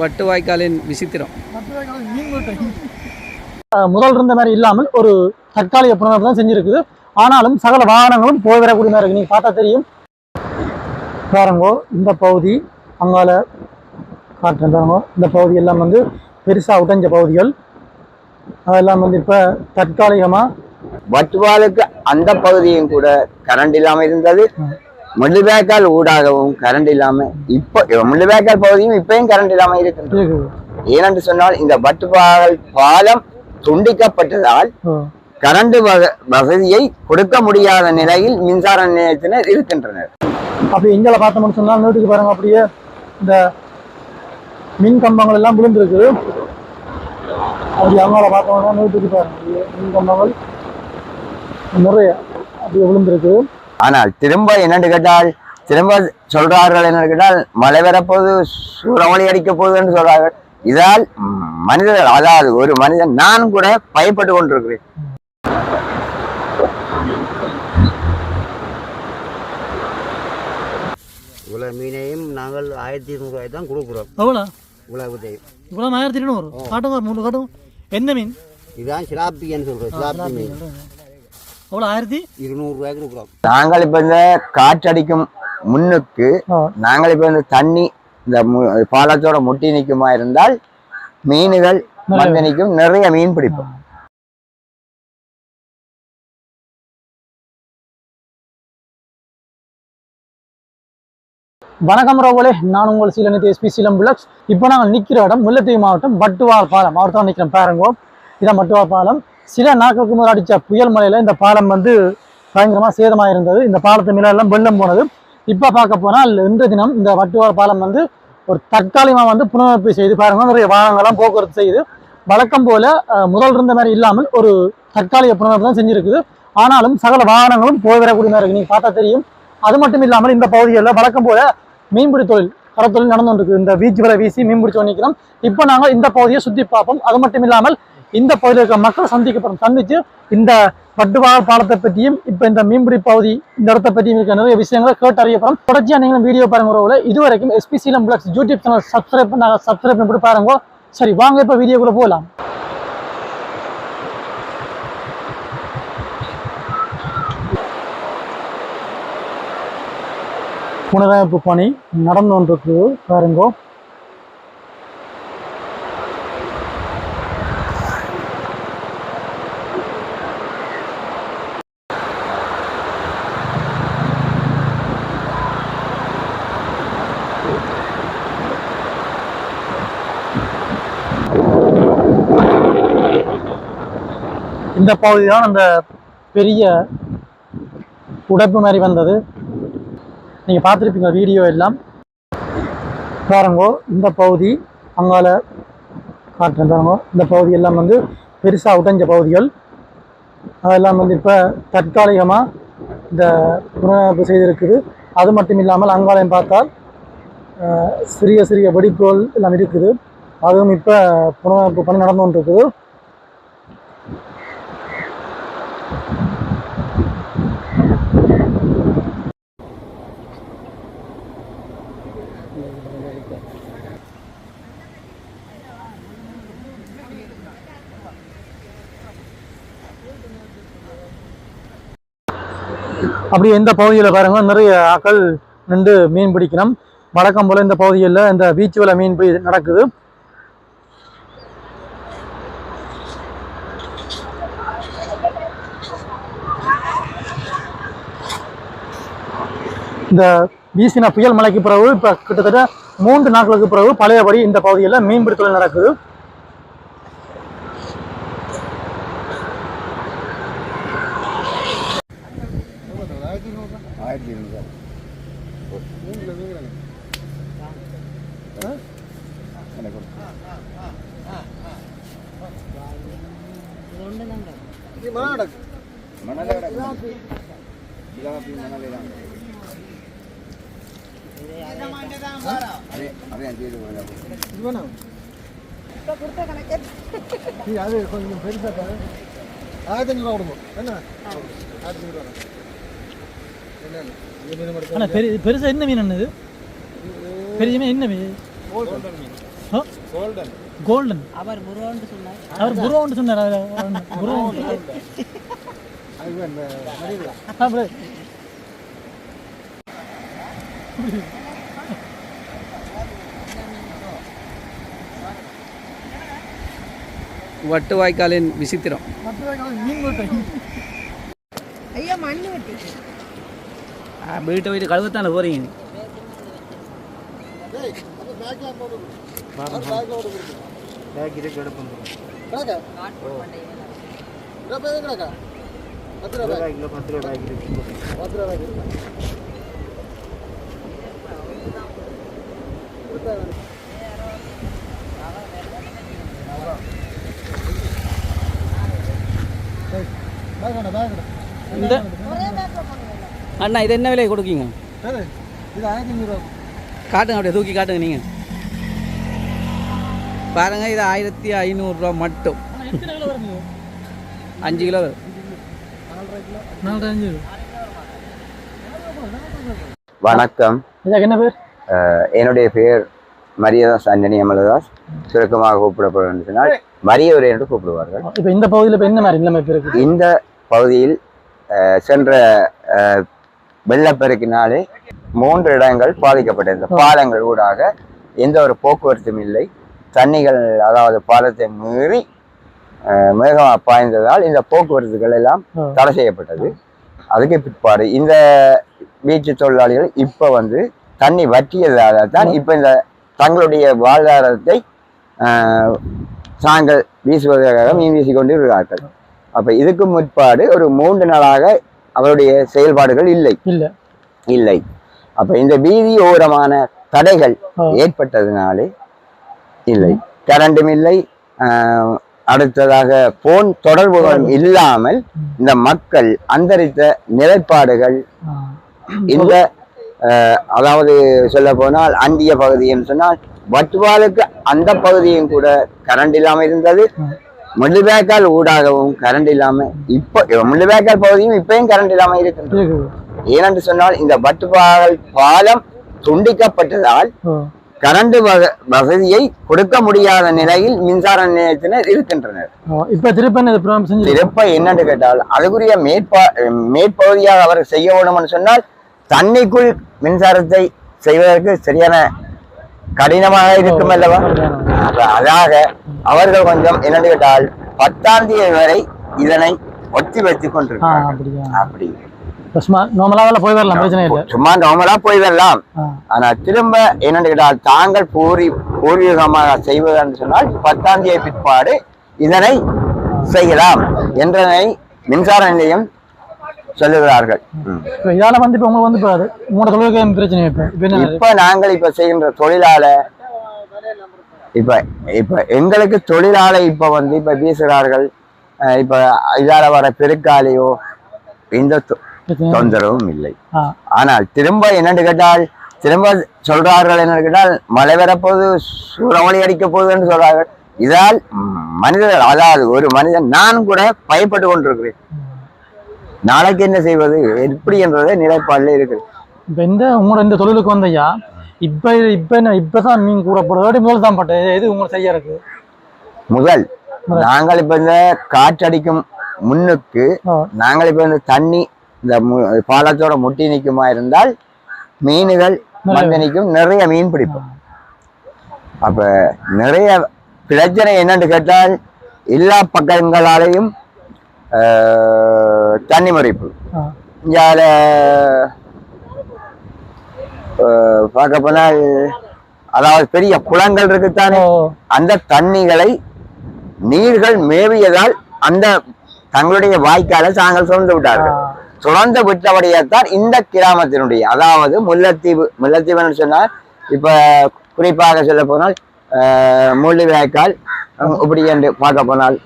வட்டு வாய்க்காலின் விசித்திரம் முதல் இருந்த மாதிரி இல்லாமல் ஒரு தற்காலிக புனரமைப்பு தான் செஞ்சிருக்குது. ஆனாலும் சகல வாகனங்களும் போய் வரக்கூடிய மாதிரி இருக்கு. நீங்க பார்த்தா தெரியும். பாருங்கோ இந்த பகுதி அங்கால காட்டுறேன் பாருங்கோ. இந்த பகுதி எல்லாம் வந்து பெருசா உடைஞ்ச பகுதிகள். அதெல்லாம் வந்து இப்ப தற்காலிகமா வட்டுவாலுக்கு அந்த பகுதியும் கூட கரண்ட் இல்லாம இருந்தது. முள்ளுவேக்கால் ஊடாகவும் கரண்ட் இல்லாம இப்ப முள்ளுவேக்கால் பகுதியும் இப்பயும் கரண்ட் இல்லாம இருக்கின்றது. ஏனென்று சொன்னால் இந்த வட்டுவால் பாலம் துண்டிக்கப்பட்டதால். கரண்ட் வசதியை கொடுக்க முடியாத நிலையில் மின்சார நிலையத்தினர் இருக்கின்றனர். அப்படி எங்களை பார்த்தோம்னு சொன்னால் வீட்டுக்கு பாருங்க அப்படியே இந்த மின் கம்பங்கள் எல்லாம் விழுந்திருக்கு. அப்படி அவங்கள பார்த்தோம்னா வீட்டுக்கு பாருங்க மின் கம்பங்கள் நிறைய அப்படியே விழுந்திருக்கு. ஆனால் திரும்ப என்னன்னு கேட்டால் திரும்ப சொல்றார்கள் என்னன்னு கேட்டால் மழை வரப்போகுது சூறாவளி அடிக்க போகுது என்று சொல்றார்கள் இதால் மனிதர்கள் அதாவது ஒரு மனிதன் நான் கூட பயப்பட்டு கொண்டிருக்கிறேன். இவ்வளோ மீனையும் நாங்கள் ஆயிரத்தி இருநூறுவாய் தான் கொடுக்குறோம். எவ்வளோ உலகத்தையும் இவ்வளோ ஆயிரத்தி இருநூறு. காட்டுங்க மூணு காட்டும் என்ன மீன்? இதுதான் சிலாப்பின்னு சொல்கிறோம் சிலாப்பி மீன். எவ்வளோ ஆயிரத்தி? இருநூறுவாய்க்கு கொடுக்குறோம். நாங்கள் இப்ப இந்த காற்றடிக்கும் முன்னுக்கு. நாங்கள் இப்ப இந்த தண்ணி இந்த பாலத்தோட முட்டி நிக்குமா இருந்தால் மீன்கள் வந்து நிற்கும். நிறைய மீன் பிடிப்போம். வணக்கம் ரோவலே நான் உங்கள் சீலனித்து எஸ்பி சீலம் பிளக்ஸ். இப்போ நாங்கள் நிற்கிற இடம் முல்லைத்தீவு மாவட்டம் பட்டுவால் பாலம். அவர் தான் நிற்கிறோம் பாருங்கோ. இதான் பட்டுவால் பாலம். சில நாட்களுக்கு முதல் அடித்த புயல் மலையில் இந்த பாலம் வந்து பயங்கரமாக சேதமாக இருந்தது இந்த பாலத்து மேலெல்லாம் வெள்ளம் போனது. இப்போ பார்க்க போனால் இன்றைய தினம் இந்த வட்டுவால் பாலம் வந்து ஒரு தற்காலிகமாக வந்து புனரமைப்பு செய்து பாருங்க. நிறைய வாகனங்கள்லாம் போக்குவரத்து செய்யுது வழக்கம் போல் முதல் இருந்த மாதிரி இல்லாமல் ஒரு தற்காலிக புனரமைப்பு தான் செஞ்சுருக்குது. ஆனாலும் சகல வாகனங்களும் போய் வரக்கூடிய மாதிரி இருக்குது நீங்கள் பார்த்தா தெரியும். அது மட்டும் இல்லாமல் இந்த பகுதிகளில் வழக்கம் போல மீன்பிடி தொழில் கடத்தொழில் நடந்து இருக்குது இந்த வீச்சு வீசி மீன்பிடிச்சு நிற்கிறோம் இப்போ நாங்கள் இந்த பகுதியை சுற்றி பார்ப்போம். அது மட்டும் இல்லாமல் இந்த பகுதியில் இருக்கிற மக்கள் சந்திக்கப்படும் சந்திச்சு இந்த பட்டுவாழ் பாலத்தை பற்றியும் இப்போ இந்த மீன்பிடி பகுதி இந்த இடத்தை பற்றியும் இருக்க நிறைய விஷயங்களை கேட்டு அறியப்படும் தொடர்ச்சியாக நீங்களும் வீடியோ பாருங்க உறவுல இது வரைக்கும் SP Seelam flex YouTube channel subscribe பண்ணாங்க சப்ஸ்கிரைப் பண்ணி பாருங்க. சரி வாங்க இப்போ வீடியோக்குள்ள போகலாம் புனரமைப்பு பணி நடந்து கொண்டிருக்கு பாருங்கோ. இந்த பகுதி தான் அந்த பெரிய உடைப்பு மாதிரி வந்தது. நீங்கள் பார்த்துருப்பீங்க வீடியோ எல்லாம். பாருங்கோ இந்த பகுதி அங்கால காட்டுறேன் பாருங்கோ. இந்த பகுதி எல்லாம் வந்து பெருசாக உடைஞ்ச பகுதிகள். அதெல்லாம் வந்து இப்போ தற்காலிகமாக இந்த புனரமைப்பு செய்திருக்குது. அது மட்டும் இல்லாமல் அங்காலயம் பார்த்தால் சிறிய சிறிய வெடிப்புகள் எல்லாம் இருக்குது. அதுவும் இப்போ புனரமைப்பு பணி நடந்து கொண்டிருக்குது. அப்படி இந்த பகுதியில் பாருங்க நிறைய ஆட்கள் நின்று மீன் பிடிக்கணும். வழக்கம் போல் இந்த பகுதியில் இந்த பீச்சு வலை மீன் பிடி நடக்குது. இந்த வீசின புயல் மலைக்கு பிறகு இப்போ கிட்டத்தட்ட மூன்று நாட்களுக்கு பிறகு பழையபடி இந்த பகுதியில் மீன்பிடி தொழில் நடக்குது. அது கொஞ்சம் பெருசாக ஆயிரத்தி அஞ்சூறுவா கொடுக்கும் என்ன ஆயிரத்தி அஞ்சூறுவா ஆனால் பெரிய பெருசாக என்ன மீன் என்னது பெரிய மீன் என்ன மீன்? கோல்டன் அவர் புரோன்னு சொன்னார். அவர் புரோன்னு சொன்னார். புரோ அப்படி வட்டு வாய்க்காலின் விசித்திரம். ஐயா மண்ணு வெட்டி. வீட்டை போயிட்டு கழுவத்தானே போறீங்க இந்த அண்ணா இது என்ன விலை கொடுக்கீங்க இது ஆயிரத்தி காட்டுங்க அப்படியே தூக்கி காட்டுங்க நீங்கள் பாருங்க இது ஆயிரத்தி ஐநூறுரூவா மட்டும். அஞ்சு கிலோ வரும். வணக்கம். என்ன பேர்? என்னுடைய பெயர் மரியதாஸ் அஞ்சனி அமலதாஸ். சுருக்கமாக கூப்பிடப்படும் சொன்னால் மரியவர் என்று கூப்பிடுவார்கள். இப்போ இந்த பகுதியில் இப்போ என்ன மாதிரி நிலைமை இப்போ இருக்குது இந்த பகுதியில் சென்ற வெள்ளப்பெருக்கினாலே மூன்று இடங்கள் பாதிக்கப்பட்டது. இந்த பாலங்கள் ஊடாக எந்த ஒரு போக்குவரத்தும் இல்லை. தண்ணிகள் அதாவது பாலத்தை மீறி அஹ், மேகமாக பாய்ந்ததால் இந்த போக்குவரத்துகள் எல்லாம். தடை செய்யப்பட்டது. அதுக்கு பிற்பாடு இந்த பீச்சு தொழிலாளிகள் இப்போ வந்து தண்ணி வற்றியதால தான் இப்போ இந்த தங்களுடைய வாழ்வாதாரத்தை ஆஹ், தாங்கள் வீசுவதற்காக மீன் வீசி கொண்டு இருக்கிறார்கள். அப்ப இதுக்கு முற்பாடு ஒரு மூன்று நாளாக அவருடைய செயல்பாடுகள் இல்லை. இல்லை. இல்லை. அப்ப இந்த வீதி ஓரமான தடைகள். ஏற்பட்டதுனாலே இல்லை. கரண்டும் இல்லை. அடுத்ததாக போன் தொடர்புகளும் இல்லாமல் இந்த மக்கள் அந்தரித்த நிலைப்பாடுகள். இந்த அதாவது சொல்ல போனால் அண்டிய பகுதி என்று சொன்னால் வட்டுவாலுக்கு அந்த பகுதியும் கூட கரண்ட் இல்லாம இருந்தது. முள்ளுவேக்கால் ஊடாகவும் கரண்ட் இல்லாம இப்ப முள்ளுவேக்கால் பகுதியும் இப்பயும் கரண்ட் இல்லாம இருக்கின்றது. ஏனென்று சொன்னால் இந்த வட்டுவால் பாலம் துண்டிக்கப்பட்டதால் கரண்ட் வசதியை கொடுக்க முடியாத நிலையில் மின்சார நிலையத்தினர் இருக்கின்றனர். இப்போ திருப்பி சிறப்ப என்னன்னு கேட்டால் அதுக்குரிய மேற்பா மேற்பகுதியாக அவர் செய்ய வேணும்னு சொன்னால் தண்ணிக்குள் மின்சாரத்தை செய்வதற்கு சரியான கடினமாக இருக்கும் அல்லவா? அதாக அவர்கள் கொஞ்சம் என்னன்னு கேட்டால் பத்தாம் தேதி வரை இதனை ஒத்தி வைத்துக் அப்படியா? அப்படி. சும்மா நார்மலாக போய் வரலாம் பிரச்சனை இல்லை. சும்மா நார்மலா போய் வரலாம். ஆனா திரும்ப என்னன்னு கேட்டால் தாங்கள் பூரி பூர்வீகமாக செய்வதென்று சொன்னால் பத்தாம் தேதி பிற்பாடு இதனை செய்யலாம் என்றனை மின்சார நிலையம் சொல்லுகிறார்கள். இதால் வந்து இப்போ உங்களுக்கு வந்து இப்போ உங்களோட தொழிலுக்கு பிரச்சனை இப்போ. இப்போ நாங்கள் இப்ப செய்கின்ற தொழிலால இப்ப இப்ப எங்களுக்கு தொழிலாளை இப்ப வந்து இப்ப வீசுகிறார்கள். அஹ் இப்ப இதால வர பெருக்காலையோ எந்த தொ- பிரச்சனை தொந்தரவும் இல்லை. ஆனால் திரும்ப என்னன்னு கேட்டால் திரும்ப சொல்றார்கள் என்னன்னு கேட்டால் மழை வரப்போகுது சூறாவளி அடிக்க போகுதுன்னு சொல்றார்கள். இதால் மனிதர்கள் அதாவது ஒரு மனிதன் நான் கூட பயப்பட்டு கொண்டிருக்கிறேன். நாளைக்கு என்ன செய்வது? எப்படி என்றதே நிலைப்பாடுல இருக்குது. இப்போ இந்த உங்களோட இந்த தொழிலுக்கு வந்தையா இப்போ இப்போ என்ன இப்போ தான் மீன் கூறப்படுறதோட முதல் தான் பட்டேன். எது உங்களுக்கு சரியா இருக்கு? முதல் நாங்கள் இப்ப இந்த காற்றடிக்கும் முன்னுக்கு. நாங்கள் இப்ப இந்த தண்ணி இந்த பாலத்தோட முட்டி நிக்குமா இருந்தால் மீன்கள் வந்து நிக்கும் நிறைய மீன் பிடிப்போம். அப்ப நிறைய பிரச்சனை என்னன்னு கேட்டால் எல்லா பக்கங்களாலையும் தண்ணி மறிப்பு. இங்கால பார்க்க போனால் அதாவது பெரிய குளங்கள் இருக்குத்தானே அந்த தண்ணிகளை நீர்கள் மேவியதால் அந்த தங்களுடைய வாய்க்காலை தாங்கள் சுரந்து விட்டார்கள். தொடர்ந்து சுரந்து இந்த கிராமத்தினுடைய அதாவது முல்லைத்தீவு முல்லைத்தீவுன்னு சொன்னால் இப்ப குறிப்பாக சொல்ல போனால் முள்ளிவேக்கால் முள்ளிவாய்க்கால் இப்படி என்று பார்க்க போனால்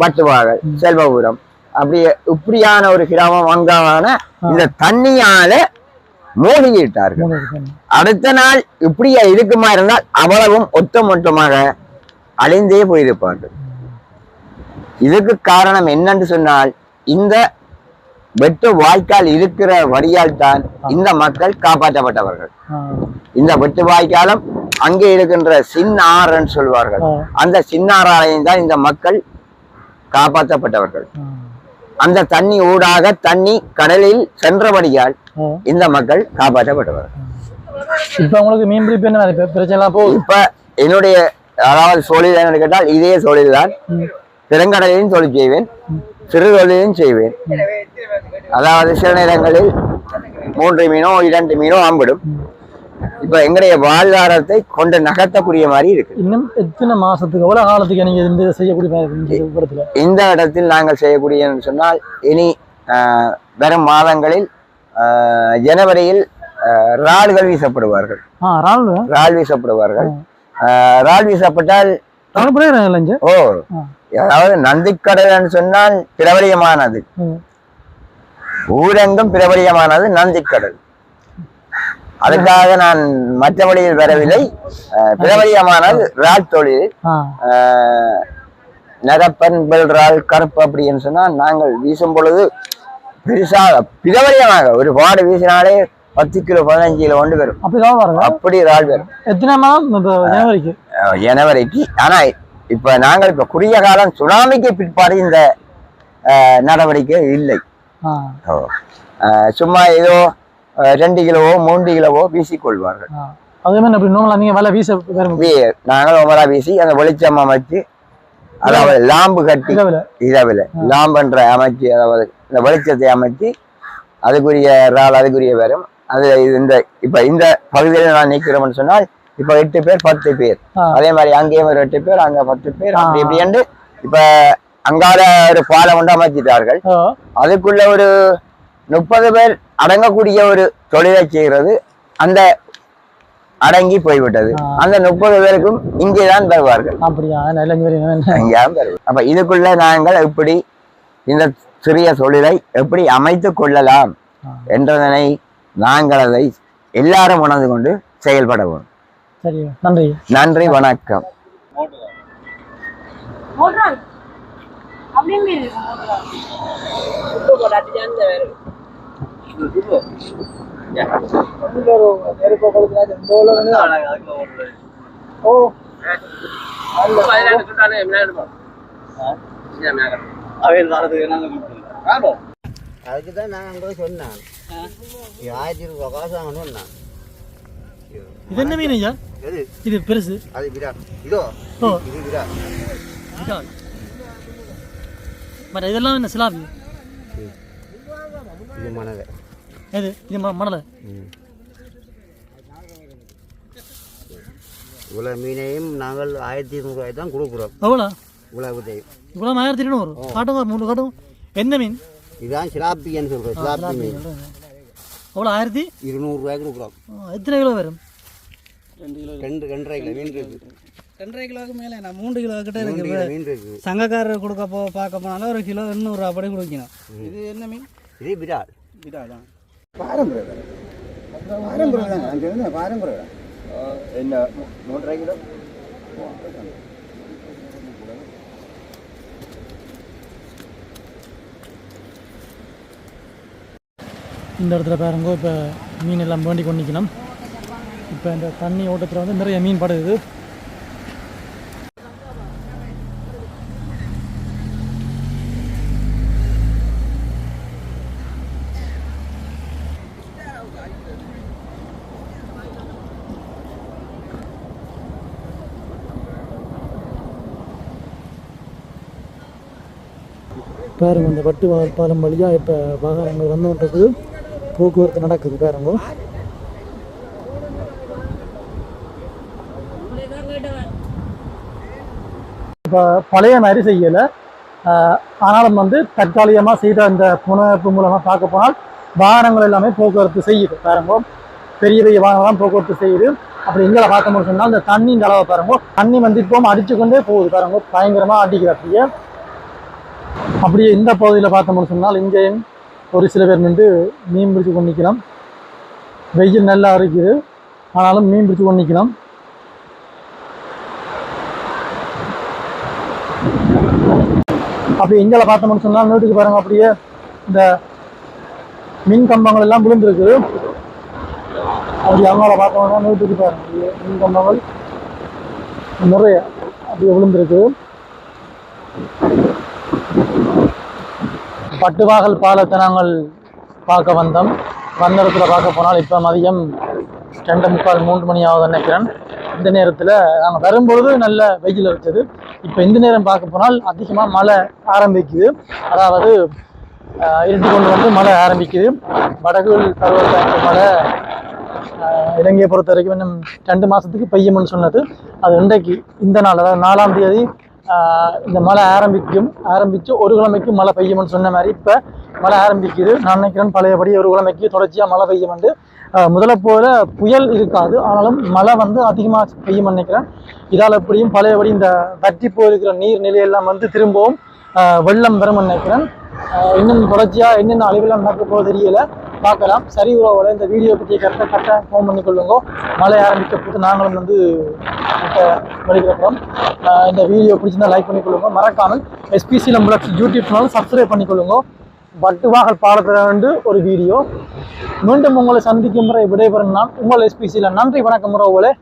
வட்டுவாகல் செல்வபுரம் அப்படி இப்படியான ஒரு கிராமம் அங்கான இந்த தண்ணியால மூழ்கிவிட்டார்கள். அடுத்த நாள் இப்படியே இருக்குமா இருந்தால் அவ்வளவும் ஒத்தமொட்டமாக அழிந்தே போயிருப்பார்கள். இதுக்கு காரணம் என்னன்னு சொன்னால் இந்த வெட்டு வாய்க்கால் இருக்கிற வழியால் தான் இந்த மக்கள் காப்பாற்றப்பட்டவர்கள். இந்த வெட்டு வாய்க்காலம் அங்கே இருக்கின்ற சின்ன ஆறுன்னு சொல்வார்கள். அந்த சின்ன ஆறாலையும் தான் இந்த மக்கள் காப்பாற்றப்பட்டவர்கள். அந்த தண்ணி ஊடாக தண்ணி கடலில் சென்றபடியால். இந்த மக்கள் காப்பாற்றப்பட்டவர்கள் இப்ப உங்களுக்கு மீன் பிடிப்பு என்ன பிரச்சனை போகுது இப்ப என்னுடைய அதாவது தொழில் என்னன்னு கேட்டால் இதே தொழில் தான். பெருங்கடலையும் தொழில் செய்வேன் சிறு தொழிலையும் செய்வேன். அதாவது சில நேரங்களில் மூன்று மீனோ இரண்டு மீனோ ஆம்பிடும். இப்ப எங்களுடைய வாழ்வாதாரத்தை கொண்டு நகர்த்தக்கூடிய மாதிரி இருக்கு. இன்னும் எத்தனை மாசத்துக்கு எவ்வளவு காலத்துக்கு நீங்க இந்த செய்யக்கூடிய இந்த இடத்தில் நாங்கள் செய்யக்கூடிய சொன்னால் இனி வரும் மாதங்களில் ஜனவரியில் இறால்கள் வீசப்படுவார்கள். ரால் வீசப்படுவார்கள். வீசப்பட்டால் ரால் இங்க ஓ. அதாவது நந்திக்கடல் சொன்னால் பிரபலியமானது. ஊரெங்கும் பிரபலியமானது நந்திக்கடல் அதுக்காக நான் மற்ற வழியில் வரவில்லை பிரபலியமானது இறால் தொழில். நரப்பன் பெல்றால் கருப்பு அப்படின்னு சொன்னால் நாங்கள் வீசும் பொழுது பெருசாக பிரபலியமாக ஒரு பாடு வீசினாலே பத்து கிலோ பதினஞ்சு கிலோ கொண்டு வரும். அப்படி இறால் வரும். எத்தனை மாதம்? ஜனவரிக்கு? ஆனா இப்ப நாங்கள் இப்ப குறுகிய காலம் சுனாமிக்கு பிற்பாடு இந்த நடவடிக்கை இல்லை. சும்மா ஏதோ ரெண்டு கிலோவோ மூன்று கிலோவோ வீசிக்கொள்வார்கள். அதே மாதிரி அப்படி நோங்களா நீங்க வலை வீச நாங்கள் அந்த வெளிச்சம் அமைச்சு அதாவது லாம்பு கட்டி இரவுல லாம்பன்ற அமைச்சு அதாவது இந்த வெளிச்சத்தை அமைச்சு அதுக்குரிய இறால் அதுக்குரிய வரும் அது இந்த இப்ப இந்த பகுதியில் நான் நிற்கிறோம்னு சொன்னால் இப்ப எட்டு பேர் பத்து பேர். அதே மாதிரி அங்கேயும் ஒரு எட்டு பேர் அங்க பத்து பேர். அப்படி இப்படி இப்ப அங்கால ஒரு பாலம் கொண்டு அமைச்சிட்டார்கள். அதுக்குள்ள ஒரு முப்பது பேர் அடங்கக்கூடிய ஒரு தொழிலை செய்கிறது. அந்த அடங்கி போய்விட்டது. அந்த முப்பது பேருக்கும் இங்கேதான் வருவார்கள். அப்ப இதுக்குள்ள நாங்கள் எப்படி இந்த சிறிய தொழிலை எப்படி அமைத்துக் கொள்ளலாம். என்றதனை நாங்கள் அதை எல்லாரும் உணர்ந்து கொண்டு செயல்பட வேண்டும். சரி நன்றி. நன்றி வணக்கம். ஓடுறாங்க அப்படின்னு அதுக்கு தான் நான் அங்கே சொன்னேன் ஆயிரத்தி இருபது ரூபா காசு வாங்கணும் சொன்னான் இது என்ன மீன் ஐயா இது பெருசு அது விரா இதோ இது விரா பட் இதெல்லாம் என்ன சிலாபி? இது மணலை. எது? இது மணலை? இவ்வளோ மீனையும் நாங்கள் ஆயிரத்தி இருநூறுவாய் தான் கொடுக்குறோம். எவ்வளோ? இவ்வளோ உதவி இவ்வளோ ஆயிரத்தி இருநூறு காட்டுங்க மூணு காட்டும். என்ன மீன்? இதுதான் சிலாப்பின்னு சொல்கிறோம் சிலாப்பி மீன். எவ்வளோ ஆயிரத்தி? இருநூறுவாய்க்கு கொடுக்குறோம். எத்தனை கிலோ வரும்? ரெண்டு ரெண்டரை கிலோ மீன் இருக்கு ரெண்டரை கிலோவுக்கு மேலே. நான் மூன்று கிலோ கிட்ட இருக்கு. சங்கக்காரர் கொடுக்க போ பார்க்க போனாலும் ஒரு கிலோ எண்ணூறு அப்படி கொடுக்கணும். இது என்ன மீன்? இது விரால். இதாதான் என்ன மூன்றரை கிலோ? இந்த இடத்துல பாருங்க இப்போ மீன் எல்லாம் வேண்டி கொண்டு நிற்கணும் இப்போ இந்த தண்ணி ஓட்டத்தில் வந்து நிறைய மீன் படுகுது பாருங்க இந்த வட்டு பாலம் வழியாக இப்போ வாகனங்கள் வந்துன்றது இருக்குது போக்குவரத்து நடக்குது பாருங்க. இப்போ பழைய மாதிரி செய்யலை. ஆனாலும் வந்து தற்காலிகமாக செய்த அந்த புனப்பு மூலமாக பார்க்க போனால் வாகனங்கள் எல்லாமே போக்குவரத்து செய்யுது பாருங்க. பெரிய பெரிய வாகனம்லாம் போக்குவரத்து செய்யுது. அப்படி எங்களை முடியும் சொன்னால் இந்த தண்ணி இந்த அளவை பாருங்க. தண்ணி வந்து இப்போ அடிச்சு கொண்டே போகுது பாருங்க. பயங்கரமாக அடிக்குது அப்படியே அப்படியே இந்த பகுதியில் பார்த்தோம்னு சொன்னால் இங்கே ஒரு சில பேர் நின்று மீன் பிடிச்சு கொண்டு நிற்கலாம். வெயில் நல்லா இருக்குது ஆனாலும் மீன் பிடிச்சு கொண்டு நிற்கலாம். அப்படி எங்களை பார்த்தோம்னு சொன்னால் வீட்டுக்கு பாருங்க அப்படியே இந்த மின் கம்பங்கள் எல்லாம் விழுந்துருக்குது அப்படி அவங்கள பார்த்தோம்னா வீட்டுக்கு பாருங்க மின் கம்பங்கள் நிறைய அப்படியே விழுந்துருக்கு. பட்டுவாகல் பாலத்தை நாங்கள் பார்க்க வந்தோம். வந்த இடத்துல பார்க்க போனால் இப்போ மதியம் ரெண்டு முக்கால் மூன்று மணி ஆகுது நினைக்கிறேன். இந்த நேரத்தில் நாங்கள் வரும்பொழுது நல்ல வெயில் அடித்தது. இப்போ இந்த நேரம் பார்க்க போனால் அதிகமாக மழை ஆரம்பிக்குது. அதாவது இருட்டு கொண்டு வந்து மழை ஆரம்பிக்குது. வடகுள் பருவத்தாற்று மழை இலங்கையை பொறுத்த வரைக்கும் இன்னும் ரெண்டு மாதத்துக்கு பெய்யும்னு சொன்னது. அது இன்றைக்கு இந்த நாள் அதாவது நாலாம் தேதி இந்த மழை ஆரம்பிக்கும் ஆரம்பித்து ஒரு கிழமைக்கு மழை பெய்யும்னு சொன்ன மாதிரி இப்போ மழை ஆரம்பிக்குது. நான் நினைக்கிறேன் பழையபடி ஒரு கிழமைக்கு தொடர்ச்சியாக மழை பெய்யும் வந்து முதல்ல போல புயல் இருக்காது. ஆனாலும் மழை வந்து அதிகமாக பெய்யும் நினைக்கிறேன். இதால் எப்படியும் பழையபடி இந்த வற்றி போயிருக்கிற நீர் நிலையெல்லாம் வந்து திரும்பவும் வெள்ளம் பெறும் நினைக்கிறேன். இன்னும் தொடர்ச்சியாக என்னென்ன அழிவெல்லாம் நடக்க போக தெரியல. பார்க்கலாம். சரி உறவுல இந்த வீடியோ பற்றிய கரெக்டாக கரெக்டாக ஃபோன் பண்ணிக்கொள்ளுங்க மழை ஆரம்பிக்க போது நாங்களும் வந்து வெளிக்கிறோம் இந்த வீடியோ பிடிச்சிருந்தா லைக் பண்ணிக்கொள்ளுங்க மறக்காமல் எஸ்பிசி நம்மளோட யூடியூப் சேனல் சப்ஸ்கிரைப் பண்ணிக்கொள்ளுங்க வட்டுவாகல் பாடத்திலிருந்து ஒரு வீடியோ மீண்டும் உங்களை சந்திக்கும் முறை விடைபெறும் நான் உங்கள் எஸ்பிசியில் நன்றி வணக்கம் உறவுகளே